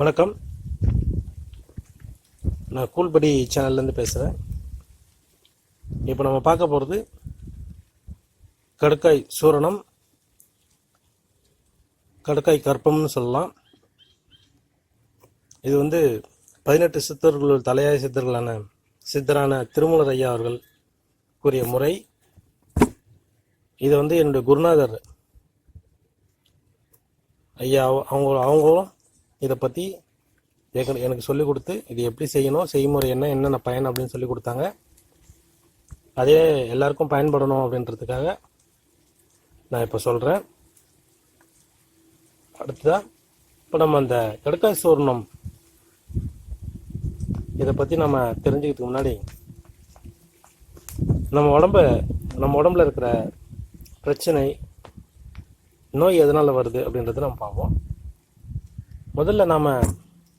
வணக்கம். நான் கூல்படி சேனல்லேருந்து பேசுகிறேன் இப்போ நம்ம பார்க்க போகிறது கடுக்காய் சூரணம் கடுக்காய் கற்பம்னு சொல்லலாம். இது வந்து பதினெட்டு சித்தர்களுள் தலையாய சித்தர்களான சித்தரான திருமூலர் ஐயா அவர்கள் கூறிய முறை. இது வந்து என்னுடைய குருநாதர் ஐயா அவங்க அவங்களும் இதை பற்றி எனக்கு எனக்கு சொல்லிக் கொடுத்து இது எப்படி செய்யணும் செய்முறை என்ன என்னென்ன பயன் அப்படின்னு சொல்லி கொடுத்தாங்க. அதே எல்லாருக்கும் பயன்படணும் அப்படின்றதுக்காக நான் இப்போ சொல்கிறேன் அடுத்ததாக இப்போ நம்ம அந்த கடுக்காய் சூர்ணம் இதை பற்றி நம்ம தெரிஞ்சுக்கிறதுக்கு முன்னாடி நம்ம உடம்ப நம்ம உடம்புல இருக்கிற பிரச்சனை நோய் எதனால் வருது அப்படின்றத நம்ம பார்ப்போம். முதல்ல நாம்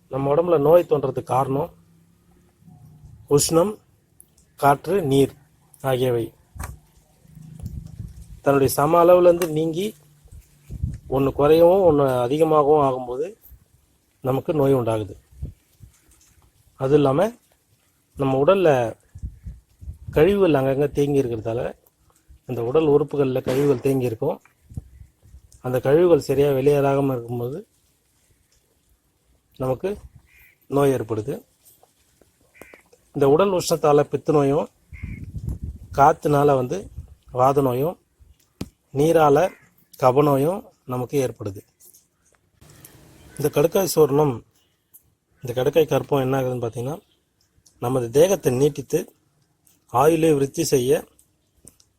நம்ம உடம்புல நோய் தோன்றதுக்கு காரணம் உஷ்ணம் காற்று நீர் ஆகியவை. தன்னுடைய சம அளவுலேருந்து நீங்கி ஒன்று குறையவும் ஒன்று அதிகமாகவும் ஆகும்போது நமக்கு நோய் உண்டாகுது. அது இல்லாமல் நம்ம உடலில் கழிவுகள் அங்கங்கே தேங்கி இருக்கிறதால அந்த உடல் உறுப்புகளில் கழிவுகள் தேங்கி இருக்கும். அந்த கழிவுகள் சரியாக வெளியேறாமல் இருக்கும்போது நமக்கு நோய் ஏற்படுது. இந்த உடல் உஷ்ணத்தால் பித்து நோயும் காற்றுனால வந்து வாத நோயும் நீரால் கபநோயும் நமக்கு ஏற்படுது. இந்த கடுக்காய் சூர்ணம் இந்த கடுக்காய் கற்பம் என்ன ஆகுதுன்னு பார்த்தீங்கன்னா நமது தேகத்தை நீட்டித்து ஆயுளை விருத்தி செய்ய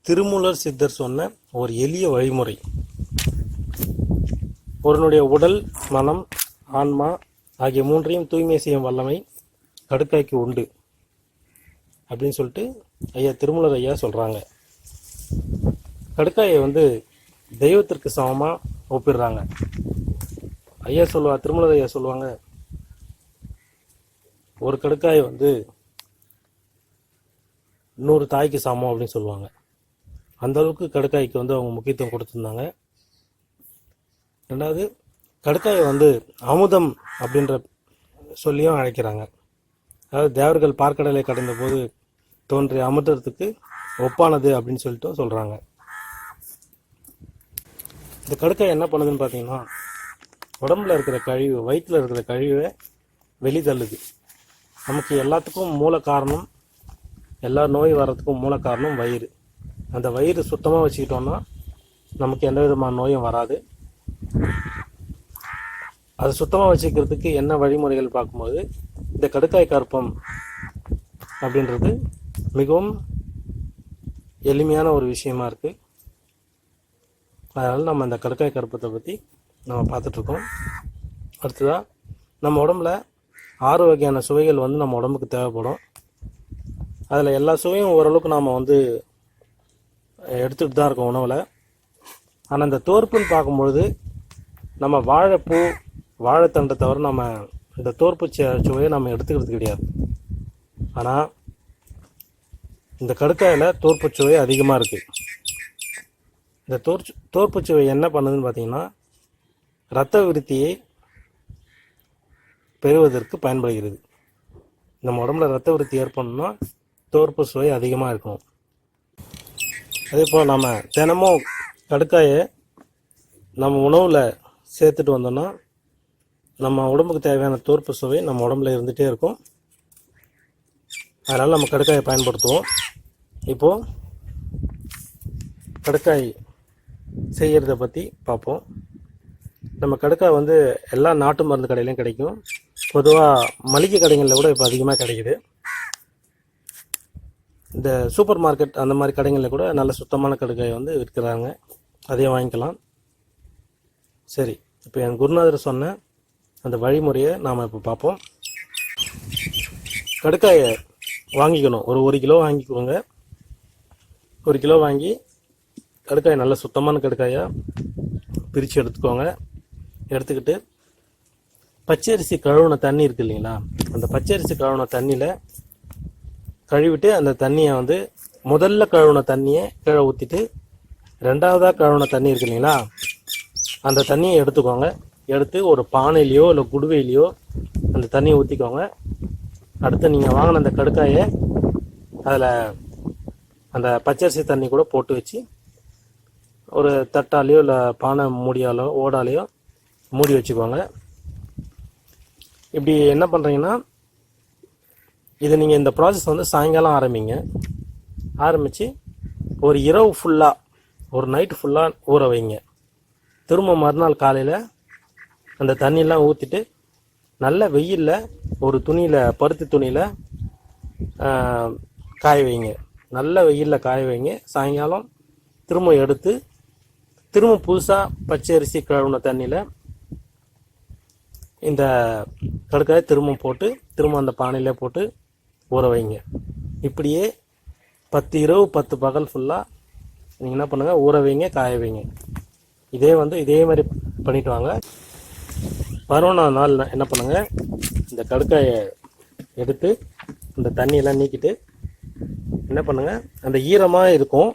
திருமூலர் சித்தர் சொன்ன ஒரு எளிய வழிமுறை. ஒருனுடைய உடல் மனம் ஆன்மா ஆகிய மூன்றையும் தூய்மை செய்யும் வல்லமை கடுக்காய்க்கு உண்டு அப்படின்னு சொல்லிட்டு ஐயா திருமலர் ஐயா சொல்கிறாங்க கடுக்காயை வந்து தெய்வத்திற்கு சமமாக ஒப்பிடுறாங்க. ஐயா சொல்லுவா திருமலர் ஐயா சொல்லுவாங்க ஒரு கடுக்காய் வந்து நூறு தாய்க்கு சமம் அப்படின்னு சொல்லுவாங்க. அந்த அளவுக்கு கடுக்காய்க்கு வந்து அவங்க முக்கியத்துவம் கொடுத்துருந்தாங்க. ரெண்டாவது கடுக்காயை வந்து அமுதம் அப்படின்ற சொல்லியும் அழைக்கிறாங்க. அதாவது தேவர்கள் பார்க்கடலை கடந்த போது தோன்றிய அமுதத்துக்கு ஒப்பானது அப்படின்னு சொல்லிட்டு சொல்கிறாங்க இந்த கடுக்காய் என்ன பண்ணுதுன்னு பார்த்தீங்கன்னா உடம்புல இருக்கிற கழிவு வயிற்றில் இருக்கிற கழிவை வெளித்தள்ளுது நமக்கு எல்லாத்துக்கும் மூல காரணம் எல்லா நோய் வர்றதுக்கும் மூல காரணம் வயிறு. அந்த வயிறு சுத்தமாக வச்சுக்கிட்டோம்னா நமக்கு எந்த விதமான நோயும் வராது. அதை சுத்தமாக வச்சுக்கிறதுக்கு என்ன வழிமுறைகள் பார்க்கும்போது இந்த கடுக்காய் கற்பம் அப்படின்றது மிகவும் எளிமையான ஒரு விஷயமா இருக்குது அதனால் நம்ம இந்த கடுக்காய் கற்பத்தை பற்றி நம்ம பார்த்துட்ருக்கோம். அடுத்ததாக நம்ம உடம்புல ஆறு வகையான சுவைகள் வந்து நம்ம உடம்புக்கு தேவைப்படும். அதில் எல்லா சுவையும் ஓரளவுக்கு நாம் வந்து எடுத்துகிட்டு தான் இருக்கோம் உணவில். ஆனால் இந்த தோற்புன்னு பார்க்கும்பொழுது நம்ம வாழைப்பூ வாழைத்தண்டை தவிர நம்ம இந்த தோற்பு சுவையை நம்ம எடுத்துக்கிறது கிடையாது. ஆனால் இந்த கடுக்காயில் தோற்பு சுவை அதிகமாக இருக்குது இந்த தோற்று தோற்பு சுவை என்ன பண்ணுதுன்னு பார்த்தீங்கன்னா இரத்த விருத்தியை பெறுவதற்கு பயன்படுகிறது. நம்ம உடம்புல ரத்த விருத்தி ஏற்படணும்னா தோற்பு சுவை அதிகமாக இருக்கும் அதே போல் நம்ம தினமும் கடுக்காயை நம்ம உணவில் சேர்த்துட்டு வந்தோம்னா நம்ம உடம்புக்கு தேவையான தோற்பு சுவை நம்ம உடம்புல இருந்துகிட்டே இருக்கும். அதனால் நம்ம கடுக்காயை பயன்படுத்துவோம். இப்போது கடுக்காய் செய்கிறத பற்றி பார்ப்போம். நம்ம கடுக்காய் வந்து எல்லா நாட்டு மருந்து கடையிலையும் கிடைக்கும். பொதுவாக மளிகை கடைகளில் கூட இப்போ அதிகமாக கிடைக்குது. இந்த சூப்பர் மார்க்கெட் அந்த மாதிரி கடைகளில் கூட நல்ல சுத்தமான கடுக்காய் வந்து விற்கிறாங்க. அதையும் வாங்கிக்கலாம். சரி இப்போ என் குருநாதர் சொன்ன அந்த வழிமுறையை நாம் இப்போ பார்ப்போம். கடுக்காயை வாங்கிக்கணும். ஒரு ஒரு கிலோ வாங்கிக்கோங்க. ஒரு கிலோ வாங்கி கடுக்காய் நல்ல சுத்தமான கடுக்காயாக பிரித்து எடுத்துக்கோங்க. எடுத்துக்கிட்டு பச்சரிசி கழுவுன தண்ணி இருக்கு இல்லைங்களா? அந்த பச்சரிசி கழுவுன தண்ணியில் கழுவிட்டு அந்த தண்ணியை வந்து முதல்ல கழுவுன தண்ணியை கீழே ஊற்றிட்டு ரெண்டாவதாக கழுவுன தண்ணி இருக்கு இல்லைங்களா? அந்த தண்ணியை எடுத்துக்கோங்க. எடுத்து ஒரு பானையிலையோ இல்லை குடுவையிலையோ அந்த தண்ணியை ஊற்றிக்கோங்க அடுத்து நீங்கள் வாங்கின அந்த கடுக்காயை அதில் அந்த பச்சரிசி தண்ணி கூட போட்டு வச்சு ஒரு தட்டாலேயோ இல்லை பானை மூடியாலோ ஓடாலேயோ மூடி வச்சுக்கோங்க. இப்படி என்ன பண்ணுறீங்கன்னா இது நீங்கள் இந்த ப்ராசஸ் வந்து சாயங்காலம் ஆரம்பிங்க. ஆரம்பித்து ஒரு இரவு ஃபுல்லாக ஒரு நைட்டு ஃபுல்லாக ஊற வைங்க. திரும்ப மறுநாள் காலையில் அந்த தண்ணியெல்லாம் ஊற்றிட்டு நல்ல வெயிலில் ஒரு துணியில் பருத்தி துணியில் காய வைங்க. நல்ல வெயிலில் காய வைங்க. சாயங்காலம் திரும்ப எடுத்து திரும்ப புதுசாக பச்சை அரிசி கழுவுன தண்ணியில் இந்த கடுக்காய் திரும்ப போட்டு திரும்ப அந்த பானையில் போட்டு ஊற வைங்க. இப்படியே பத்து இரவு பத்து பகல் ஃபுல்லாக நீங்கள் என்ன பண்ணுங்கள் ஊற வைங்க காய வைங்க. இதே வந்து இதே மாதிரி பண்ணிட்டு வாங்க. பதினொன்றாம் நாள் என்ன பண்ணுங்க? இந்த கடுக்காயை எடுத்து இந்த தண்ணியெல்லாம் நீக்கிட்டு என்ன பண்ணுங்கள் அந்த ஈரமாக இருக்கும்.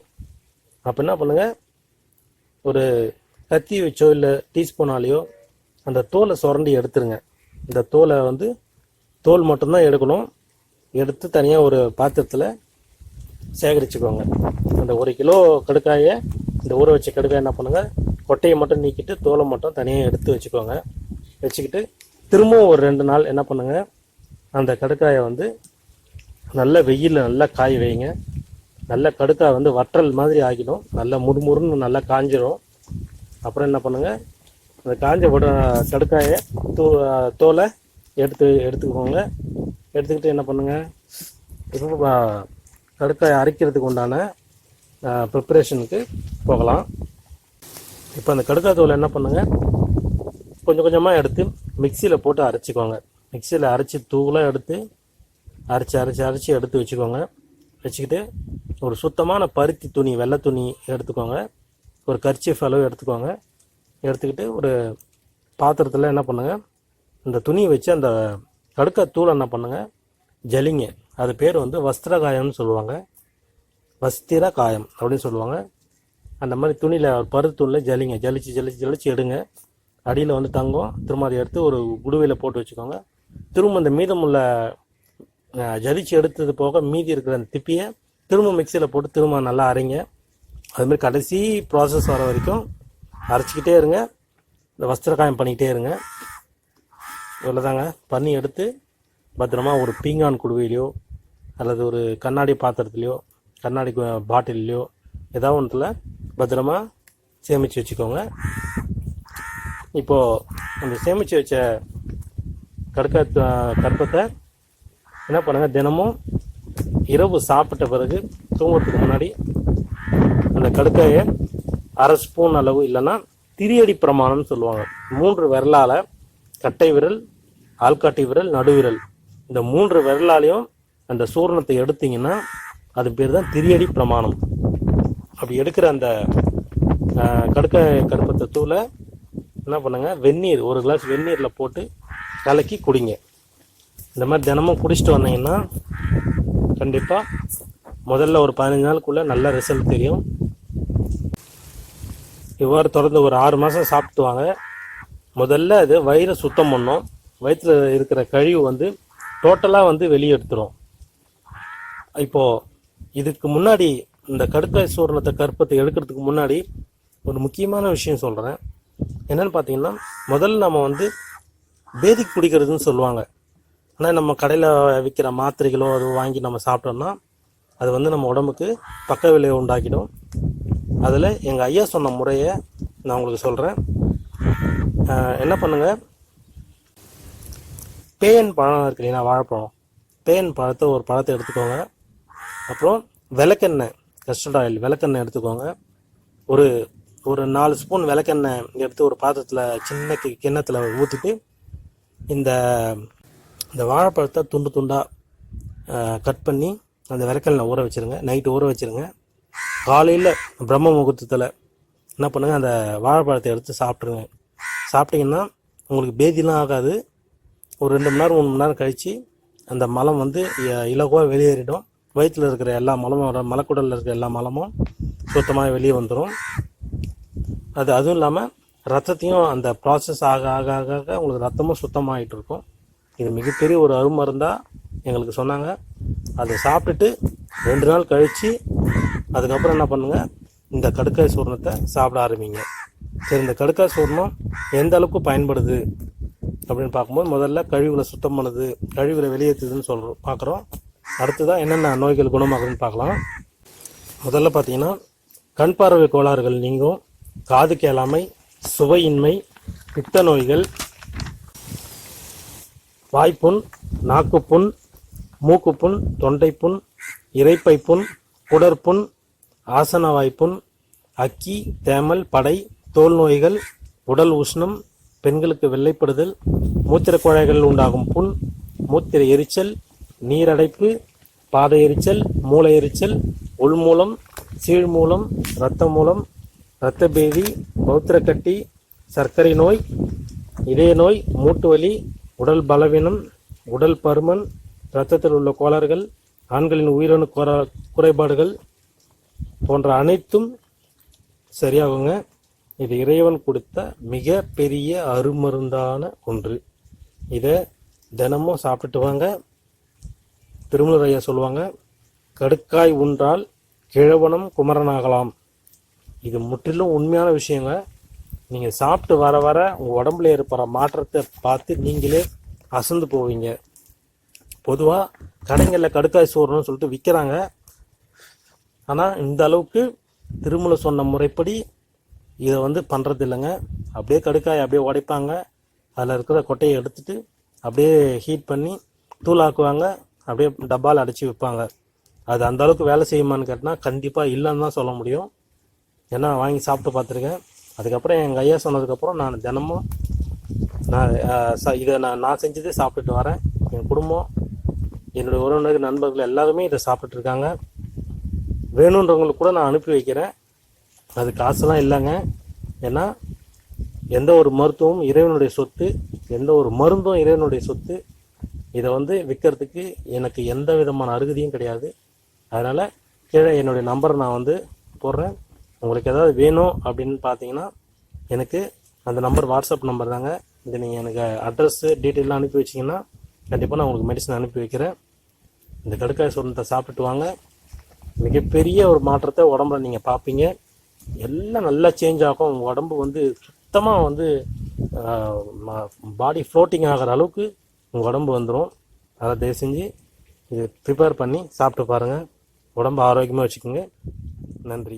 அப்போ என்ன பண்ணுங்கள் ஒரு கத்தி வச்சோ இல்லை டீஸ்பூனாலேயோ அந்த தோலை சுரண்டி எடுத்துருங்க. இந்த தோலை வந்து தோல் மட்டும்தான் எடுக்கணும். எடுத்து தனியாக ஒரு பாத்திரத்தில் சேகரிச்சுக்கோங்க. அந்த ஒரு கிலோ கடுக்காயை இந்த ஊற வச்ச கடுக்காய் என்ன பண்ணுங்கள் கொட்டையை மட்டும் நீக்கிட்டு தோலை மட்டும் தனியாக எடுத்து வச்சுக்கோங்க. வச்சுக்கிட்டு திரும்பவும் ஒரு ரெண்டு நாள் என்ன பண்ணுங்க அந்த கடுக்காயை வந்து நல்ல வெயிலில் நல்லா காய வைங்க. நல்ல கடுக்காய் வந்து வற்றல் மாதிரி ஆகிடும். நல்லா முறுமுறுன்னு நல்லா காஞ்சிரும். அப்புறம் என்ன பண்ணுங்க அந்த காஞ்ச உட கடுக்காயை தூ தோலை எடுத்து எடுத்துக்கோங்க. எடுத்துக்கிட்டு என்ன பண்ணுங்கள் இப்போ கடுக்காயை அரைக்கிறதுக்கு உண்டான ப்ரிப்பரேஷனுக்கு போகலாம். இப்போ அந்த கடுக்காய் என்ன பண்ணுங்கள் கொஞ்சம் கொஞ்சமாக எடுத்து மிக்சியில் போட்டு அரைச்சிக்கோங்க. மிக்சியில் அரைச்சி தூளாக எடுத்து அரைச்சி அரைச்சி அரைச்சி எடுத்து வச்சுக்கோங்க. வச்சுக்கிட்டு ஒரு சுத்தமான பருத்தி துணி வெள்ளை துணி எடுத்துக்கோங்க. ஒரு கர்ச்சீஃப் அளவு எடுத்துக்கோங்க. எடுத்துக்கிட்டு ஒரு பாத்திரத்தில் என்ன பண்ணுங்க? இந்த துணியை வச்சு அந்த கடுக்கா தூள் என்ன பண்ணுங்கள் ஜலிங்க. அது பேர் வந்து வஸ்திர காயம்னு சொல்லுவாங்க. வஸ்திர காயம் அப்படின்னு சொல்லுவாங்க. அந்த மாதிரி துணியில் ஒரு பருத்தூளில் ஜலிங்க. ஜலிச்சு ஜலிச்சு ஜலிச்சு எடுங்க. அடியில் வந்து தங்கும். திரும்ப அதை எடுத்து ஒரு குடுவையில் போட்டு வச்சுக்கோங்க. திரும்ப இந்த மீதமுள்ள ஜலிச்சு எடுத்தது போக மீதி இருக்கிற அந்த திப்பியை திரும்ப மிக்சியில் போட்டு திரும்ப நல்லா அரைங்க. அதுமாதிரி கடைசி ப்ராசஸ் வர வரைக்கும் அரைச்சிக்கிட்டே இருங்க. இந்த வஸ்திர காயம் பண்ணிக்கிட்டே இருங்க. இவ்வளோதாங்க பண்ணி எடுத்து பத்திரமா ஒரு பீங்கான் குடுவையிலையோ அல்லது ஒரு கண்ணாடி பாத்திரத்துலையோ கண்ணாடி பாட்டில்லையோ ஏதாவது ஒன்றுல பத்திரமா சேமித்து வச்சுக்கோங்க. இப்போது அந்த சேமித்து வச்ச கடுக்க கற்பத்தை என்ன பண்ணுங்கள் தினமும் இரவு சாப்பிட்ட பிறகு தூங்குறதுக்கு முன்னாடி அந்த கடுக்காயை அரை ஸ்பூன் அளவு இல்லைன்னா திரியடி பிரமாணம்னு சொல்லுவாங்க. மூன்று விரலால் கட்டை விரல் ஆள்காட்டி விரல் நடுவிரல். இந்த மூன்று விரலாலையும் அந்த சூரணத்தை எடுத்தீங்கன்னா அது பேர் தான் திரியடி பிரமாணம். அப்படி எடுக்கிற அந்த கடுக்க கருப்பத்தை தூளை என்ன பண்ணுங்கள் வெந்நீர் ஒரு கிளாஸ் வெந்நீரில் போட்டு கலக்கி குடிங்க. இந்த மாதிரி தினமும் குடிச்சிட்டு வந்தீங்கன்னா கண்டிப்பாக முதல்ல ஒரு பதினஞ்சு நாளுக்குள்ளே நல்ல ரிசல்ட் தெரியும். இவ்வாறு தொடர்ந்து ஒரு ஆறு மாதம் சாப்பிட்டு வாங்க. முதல்ல அது வயிறை சுத்தம் பண்ணும். வயிற்றில் இருக்கிற கழிவு வந்து டோட்டலாக வந்து வெளியே எடுத்துரும் இப்போது இதுக்கு முன்னாடி இந்த கடுக்காய் சூரணத்தை கற்பத்தை எடுக்கிறதுக்கு முன்னாடி ஒரு முக்கியமான விஷயம் சொல்கிறேன் என்னென்னு பார்த்தீங்கன்னா முதல்ல நம்ம வந்து பேதிக்கு குடிக்கிறதுன்னு சொல்லுவாங்க. ஆனால் நம்ம கடையில் விற்கிற மாத்திரைகளோ அது வாங்கி நம்ம சாப்பிட்டோம்னா அது வந்து நம்ம உடம்புக்கு பக்க விளைவை உண்டாக்கிடும். அதில் எங்கள் ஐயா சொன்ன முறையை நான் உங்களுக்கு சொல்கிறேன் என்ன பண்ணுங்கள் பேயன் பழம் இருக்கு இல்லைங்களா வாழைப்பழம். பேயன் பழத்தை ஒரு பழத்தை எடுத்துக்கோங்க. அப்புறம் விளக்கெண்ணெய். கஸ்டர்ட் ஆயில் விளக்கெண்ணெய் எடுத்துக்கோங்க. ஒரு ஒரு நாலு ஸ்பூன் விளக்கெண்ணெய் எடுத்து ஒரு பாத்திரத்தில் சின்ன கி கிண்ணத்தில் ஊற்றிட்டு இந்த இந்த வாழைப்பழத்தை துண்டு துண்டாக கட் பண்ணி அந்த விளக்கெண்ணெய் ஊற வச்சுருங்க. நைட்டு ஊற வச்சுருங்க. காலையில் பிரம்ம முகூர்த்தத்தில் என்ன பண்ணுங்கள் அந்த வாழைப்பழத்தை எடுத்து சாப்பிட்ருங்க சாப்பிட்டிங்கன்னா உங்களுக்கு பேதிலாம் ஆகாது. ஒரு ரெண்டு மணி நேரம் மூணு மணி நேரம் கழித்து அந்த மலம் வந்து இ- இலகுவாக வெளியேறிடும். வயிற்றில் இருக்கிற எல்லா மலமும் மலக்குடலில் இருக்கிற எல்லா மலமும் சுத்தமாக வெளியே வந்துடும் அது அதுவும் இல்லாமல் ரத்தத்தையும் அந்த ப்ராசஸ் ஆக ஆக ஆக ஆக உங்களுக்கு ரத்தமும் சுத்தமாகிட்டு இருக்கும். இது மிகப்பெரிய ஒரு அருமருந்தாக எங்களுக்கு சொன்னாங்க. அதை சாப்பிட்டுட்டு ரெண்டு நாள் கழித்து அதுக்கப்புறம் என்ன பண்ணுங்கள் இந்த கடுக்காய் சூர்ணத்தை சாப்பிட ஆரம்பிங்க. சரி இந்த கடுக்காய் சூர்ணம் எந்த அளவுக்கு பயன்படுது அப்படின்னு பார்க்கும்போது முதல்ல கழிவுகளை சுத்தம் பண்ணுது கழிவுகளை வெளியேற்றுதுன்னு சொல்கிறோம் பார்க்குறோம். அடுத்ததாக என்னென்ன நோய்கள் குணமாகுதுன்னு பார்க்கலாம். முதல்ல பார்த்தீங்கன்னா கண் பார்வை கோளாறுகள் நீங்கும் காது கேளாமை சுவையின்மை பித்த நோய்கள் வாய்ப்புண் நாக்குப்புண் மூக்குப்புண் தொண்டைப்புண் இரைப்பை புண் குடற்புண் ஆசன வாய்ப்புண் அக்கி தேமல் படை தோல் நோய்கள் உடல் உஷ்ணம் பெண்களுக்கு வெள்ளைப்படுதல் மூத்திர குழாய்களில் உண்டாகும் புண் மூத்திர எரிச்சல் நீரடைப்பு பாத எரிச்சல் மூளை எரிச்சல் உள்மூலம் சீழ்மூலம் இரத்த மூலம் இரத்த பேதி பௌத்திரக்கட்டி சர்க்கரை நோய் இதய நோய் மூட்டு வலி உடல் பலவீனம் உடல் பருமன் இரத்தத்தில் உள்ள கோளாறுகள் ஆண்களின் உயிரணு கோரா- குறைபாடுகள் போன்ற அனைத்தும் சரியாகுங்க. இது இறைவன் கொடுத்த மிக பெரிய அருமருந்தான ஒன்று. இதை தினமும் சாப்பிட்டு வாங்க. திருமலர் ஐயா சொல்லுவாங்க கடுக்காய் உண்டால் கிழவனும் குமரனாகலாம். இது முற்றிலும் உண்மையான விஷயங்க. நீங்கள் சாப்பிட்டு வர வர உங்கள் உடம்புல ஏற்படுற மாற்றத்தை பார்த்து நீங்களே அசந்து போவீங்க. பொதுவாக கடைங்களில் கடுக்காய் சோறுன்னு சொல்லிட்டு விற்கிறாங்க ஆனால் இந்த அளவுக்கு திருமலை சொன்ன முறைப்படி இதை வந்து பண்ணுறது இல்லைங்க அப்படியே கடுக்காய் அப்படியே உடைப்பாங்க. அதில் இருக்கிற கொட்டையை எடுத்துட்டு அப்படியே ஹீட் பண்ணி தூளாக்குவாங்க. அப்படியே டப்பாவில் அடைச்சி விற்பாங்க. அது அந்த அளவுக்கு வேலை செய்யுமான்னு கேட்டால் கண்டிப்பாக இல்லைன்னு தான் சொல்ல முடியும். ஏன்னா வாங்கி சாப்பிட்டு பார்த்துருக்கேன். அதுக்கப்புறம் எங்கள் ஐயா சொன்னதுக்கப்புறம் நான் தினமும் நான் ச- இதை நான் நான் செஞ்சதே சாப்பிட்டுட்டு வரேன். என் குடும்பம் என்னுடைய உறவினர்கள் நண்பர்கள் எல்லாருமே இதை சாப்பிட்டுட்டு இருக்காங்க. வேணுன்றவங்களுக்கு கூட நான் அனுப்பி வைக்கிறேன். அது காசுலாம் இல்லைங்க. ஏன்னா எந்த ஒரு மருத்துவமும் இறைவனுடைய சொத்து எந்த ஒரு மருந்தும் இறைவனுடைய சொத்து இதை வந்து விற்கிறதுக்கு எனக்கு எந்த விதமான அருகதியும் கிடையாது. அதனால் கீழே என்னுடைய நம்பரை நான் வந்து போடுறேன். உங்களுக்கு ஏதாவது வேணும் அப்படின்னு பார்த்தீங்கன்னா எனக்கு அந்த நம்பர் வாட்ஸ்அப் நம்பர் தாங்க. இது நீங்கள் எனக்கு அட்ரஸ்ஸு டீட்டெயிலாம் அனுப்பி வச்சிங்கன்னா கண்டிப்பாக நான் உங்களுக்கு மெடிசன் அனுப்பி வைக்கிறேன். இந்த கடுக்காய் சொன்னத்தை சாப்பிட்டு வாங்க. மிகப்பெரிய ஒரு மாற்றத்தை உடம்புல நீங்கள் பார்ப்பீங்க எல்லாம் நல்லா சேஞ்ச் ஆகும். உங்கள் உடம்பு வந்து சுத்தமாக வந்து பாடி ஃப்ளோட்டிங் ஆகிற அளவுக்கு உங்கள் உடம்பு வந்துடும் அதை தயவு செஞ்சு இது ப்ரிப்பேர் பண்ணி சாப்பிட்டு பாருங்கள் உடம்பு ஆரோக்கியமாக வச்சுக்கோங்க. நன்றி.